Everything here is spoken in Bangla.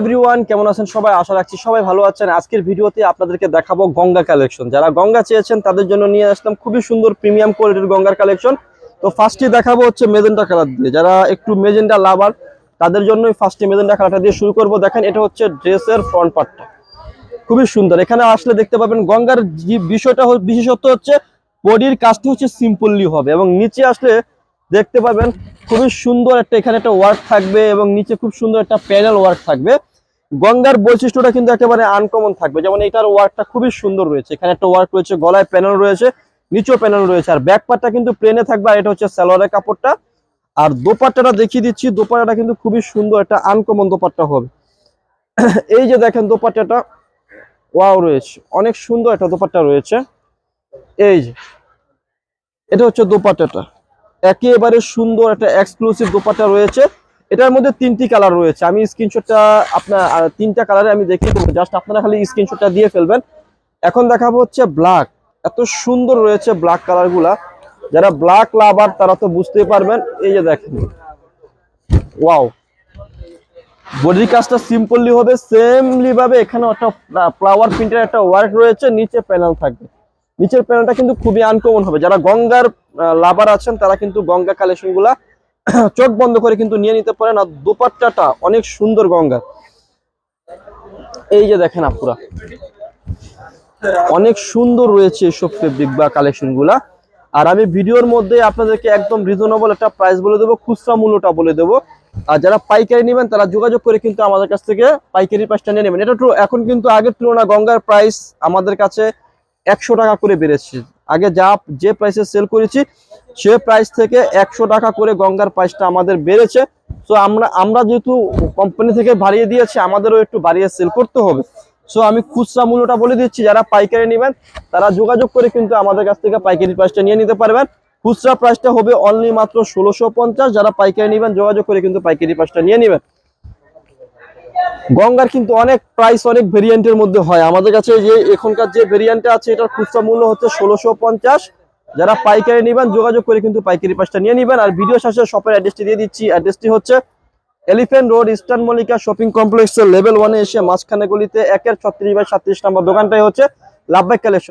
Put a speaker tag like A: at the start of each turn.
A: এভরিওয়ান কেমন আছেন সবাই? আশা রাখছি সবাই ভালো আছেন। আজকের ভিডিওতে আপনাদেরকে দেখাবো গঙ্গা কালেকশন যারা গঙ্গা চেয়েছেন, তাদের জন্য নিয়ে আসলাম খুবই সুন্দর প্রিমিয়াম কোয়ালিটির গঙ্গার কালেকশন তো ফার্স্টে দেখাবো হচ্ছে মেজেন্টা কালার দিয়ে। যারা একটু মেজেন্টা লাভার তাদের জন্যই ফার্স্টে মেজেন্টা কালারটা দিয়ে শুরু করব। দেখেন, এটা হচ্ছে ড্রেসের ফ্রন্ট পার্টটা খুবই সুন্দর। এখানে আসলে দেখতে পাবেন গঙ্গার বিষয়টা বিশেষত্ব হচ্ছে বডির কাজটি হচ্ছে সিম্পললি হবে এবং নিচে আসলে দেখতে পাবেন খুবই সুন্দর একটা এখানে একটা ওয়ার্ক থাকবে এবং নিচে খুব সুন্দর একটা প্যানেল ওয়ার্ক থাকবে। গঙ্গার বৈশিষ্ট্যটা কিন্তু একেবারে আনকমন থাকবে, যেমন এটার ওয়ার্কটা খুবই সুন্দর রয়েছে। এখানে একটা ওয়ার্ক রয়েছে, গলায় প্যানেল রয়েছে, নিচেও প্যানেল রয়েছে, আর ব্যাক পার্টটা কিন্তু প্লেনে থাকবে, আর এটা হচ্ছে সালোয়ারের কাপড়টা। আর দোপাট্টাটা দেখিয়ে দিচ্ছি, দোপাট্টাটা কিন্তু খুবই সুন্দর একটা আনকমন দোপাট্টা হবে। এই যে দেখেন দোপাট্টাটা ওয়াও রয়েছে, অনেক সুন্দর একটা দোপাট্টা রয়েছে। এই যে, এটা হচ্ছে দোপাট্টাটা। একেবারে সুন্দর একটা এক্সক্লুসিভ দোপাট্টা রয়েছে। এটার মধ্যে তিনটি কালার রয়েছে। আমি স্ক্রিনশটটা আপনার তিনটা কালারে আমি দেখিয়ে দেবো। জাস্ট আপনারা খালি স্ক্রিনশটটা দিয়ে ফেলবেন। এখন দেখাবো হচ্ছে ব্ল্যাক এত সুন্দর রয়েছে ব্ল্যাক কালারগুলা। যারা ব্ল্যাক লাভার তারা তো বুঝতেই পারবেন। এই যে দেখেন। ওয়াও বডির কাজটা সিম্পলি হবে সেমলি ভাবে এখানে একটা ফ্লাওয়ার প্রিন্টের একটা ওয়ার্ক রয়েছে। নিচে প্যানেল থাকবে। নিচের প্যানেলটা কিন্তু খুবই আনকমন হবে। যারা গঙ্গার লাভার আছেন, তারা কিন্তু গঙ্গা কালেকশনগুলা চোখ বন্ধ করে কিন্তু নিয়ে নিতে পারেন। আর দুপাট্টাটা অনেক সুন্দর গঙ্গা। এই যে দেখেন আপুরা, অনেক সুন্দর রয়েছে এসব ফেব্রিক বা কালেকশনগুলা আর আমি ভিডিওর মধ্যে আপনাদেরকে একদম রিজনেবল একটা প্রাইস বলে দেবো, খুচরা মূল্যটা বলে দেবো। আর যারা পাইকারি নেবেন, তারা যোগাযোগ করে কিন্তু আমাদের কাছ থেকে পাইকারি প্রাইসটা নিয়ে নেবেন। এটা এখন কিন্তু আগের তুলনা গঙ্গার প্রাইস আমাদের কাছে একশো টাকা করে বেড়েছে। আগে যা, যে প্রাইসে সেল করেছি, সে প্রাইস থেকে একশো টাকা করে গঙ্গার প্রাইসটা আমাদের বেড়েছে। সো আমরা আমরা যেহেতু কোম্পানি থেকে বাড়িয়ে দিয়েছি, আমাদেরও একটু বাড়িয়ে সেল করতে হবে। সো আমি খুচরা মূল্যটা বলে দিচ্ছি, যারা পাইকারি নেবেন, তারা যোগাযোগ করে কিন্তু আমাদের কাছ থেকে পাইকারি প্রাইসটা নিয়ে নিতে পারবেন। খুচরা প্রাইসটা হবে অনলি মাত্র ষোলোশো যারা পাইকারি নেবেন, যোগাযোগ করে কিন্তু পাইকারি প্রাইসটা নিয়ে নেবেন। গঙ্গার কিন্তু অনেক প্রাইস অনেক ভেরিয়েন্টের মধ্যে হয়। আমাদের কাছে যে এখনকার যে ভেরিয়েন্টটা আছে, এটার খুচরা মূল্য হচ্ছে ষোলোশো পঞ্চাশ। যারা পাইকারি নেবেন, যোগাযোগ করে কিন্তু পাইকারি পাশটা নিয়ে নেবেন। আর ভিডিও শেষে শপের অ্যাড্রেসটি দিয়ে দিচ্ছি। অ্যাড্রেসটি হচ্ছে Elephant Road Eastern Mallika shopping কমপ্লেক্সের লেভেল ওয়ানে এসে মাঝখানে গুলিতে একের ছত্রিশ বাই সাতত্রিশ নম্বর দোকানটাই হচ্ছে লাভবাই কালেকশন